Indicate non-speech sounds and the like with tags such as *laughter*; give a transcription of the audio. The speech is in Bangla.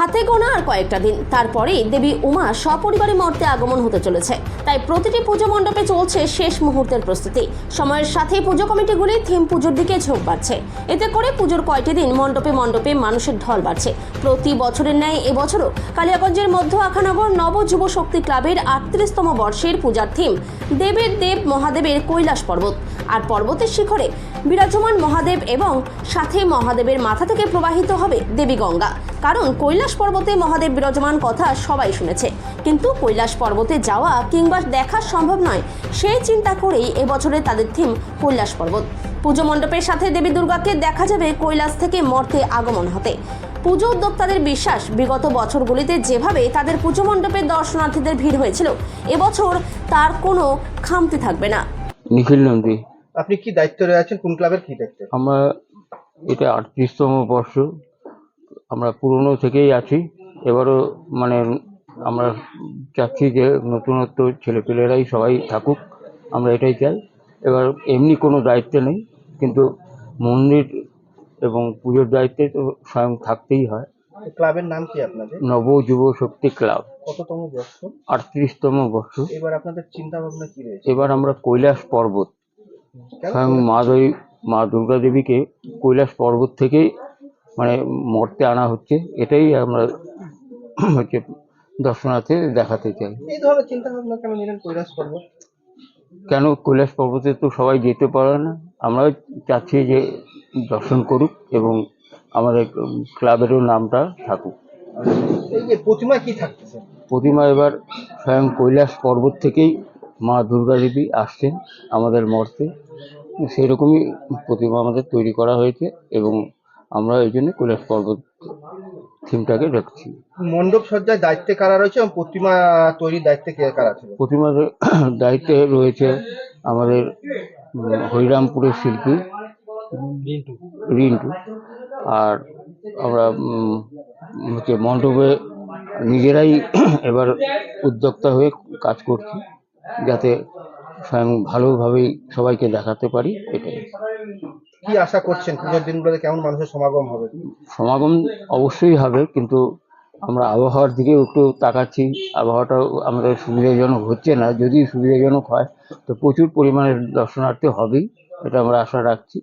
হাতে গোনা আর কয়েকটা দিন। তারপরেই দেবী উমা সপরিবারে মর্তে আগমন হতে চলেছে। তাই প্রতিটি পুজো মণ্ডপে চলছে শেষ মুহূর্তের প্রস্তুতি। সময়ের সাথে পুজো কমিটিগুলি থিম পুজোর দিকে ঝোঁক বাড়ছে। এতে করে পুজোর কয়টি দিন মণ্ডপে মণ্ডপে মানুষের ঢল বাড়ছে। প্রতি বছরের ন্যায় এবছরও কালিয়াগঞ্জের মধ্য আখানগর নব যুব শক্তি ক্লাবের আটত্রিশতম বর্ষের পূজার থিম দেবের দেব মহাদেবের কৈলাস পর্বত। আর পর্বতের শিখরে বিরাজমান মহাদেব এবং সাথে মহাদেবের মাথা থেকে প্রবাহিত হবে দেবী গঙ্গা। কারণ কৈলাস পর্বতে মহাদেব বিরাজমান কথা সবাই শুনেছে। কিন্তু কৈলাস পর্বতে যাওয়া কিংবা দেখা সম্ভব নয়, সেই চিন্তা করেই এবছরে তাদের থিম কৈলাস পর্বত। পুজো মণ্ডপের সাথে দেবী দুর্গাকে দেখা যাবে কৈলাস থেকে মর্তে আগমন হতে। পুজো উদ্যোক্তাদের বিশ্বাস, বিগত বছরগুলিতে যেভাবে তাদের পুজো মণ্ডপে দর্শনার্থীদের ভিড় হয়েছিল এবছর তার কোনো খামতি থাকবে না। নিখিল নন্দী। আপনি কি দায়িত্ব রয়েছেন কোন ক্লাবের কি দায়িত্ব? আমরা এটা আটত্রিশতম বর্ষ। আমরা পুরনো থেকেই আছি। এবারও মানে আমরা চাচ্ছি যে নতুনত্ব ছেলেপেলেরাই সবাই থাকুক। আমরা এটাই চাই। এবার এমনি কোনো দায়িত্ব নেই কিন্তু মন্দির এবং পুজোর দায়িত্বে তো স্বয়ং থাকতেই হয়। ক্লাবের নাম কি আপনাদের? নব যুব শক্তি ক্লাব। কততম বর্ষ? আটত্রিশতম বর্ষ। এবার আপনাদের চিন্তা ভাবনা কি রয়েছে? এবার আমরা কৈলাস পর্বত। স্বয়ং মা দেবী মা দুর্গা দেবীকে কৈলাস পর্বত থেকেই মানে মর্তে আনা হচ্ছে এটাই আমরা হচ্ছে দর্শনার্থী দেখাতে চাই। এই ধরনের চিন্তা ভাবনা কেন নিলেন কৈলাস পর্বত? কেন কৈলাস পর্বতে তো সবাই যেতে পারে না? আমরা চাচ্ছি যে দর্শন করুক এবং আমাদের ক্লাবেরও নামটা থাকুক। এই যে প্রতিমা কি থাকতেছে প্রতিমা এবার স্বয়ং কৈলাস পর্বত থেকেই মা দুর্গা দেবী আসছেন আমাদের মর্তে। সেই রকমই প্রতিমা আমাদের তৈরি করা হয়েছে এবং আমরা এই জন্য কৈলাস পর্বত থিমটাকে রাখছি। মণ্ডপ সজ্জায় দায়িত্বে কারা রয়েছে এবং প্রতিমা তৈরির দায়িত্বে কে কারা আছে প্রতিমার *clears throat* দায়িত্বে রয়েছে আমাদের হরিরামপুরের শিল্পী রিন্টু। আর আমরা হচ্ছে মণ্ডপে নিজেরাই *clears throat* এবার উদ্যোক্তা হয়ে কাজ করছি। যাতে স্বয়ং ভালোভাবেই সবাইকে দেখাতে পারি এটাই। কি আশা করছেন পুজোর দিনগুলোতে কেমন মানুষের সমাগম হবে? সমাগম অবশ্যই হবে কিন্তু আমরা আবহাওয়ার দিকে একটু তাকাচ্ছি। আবহাওয়াটাও আমাদের সুবিধাজনক হচ্ছে না যদি সুবিধাজনক হয় তো প্রচুর পরিমাণে দর্শনার্থী হবেই এটা আমরা আশা রাখছি।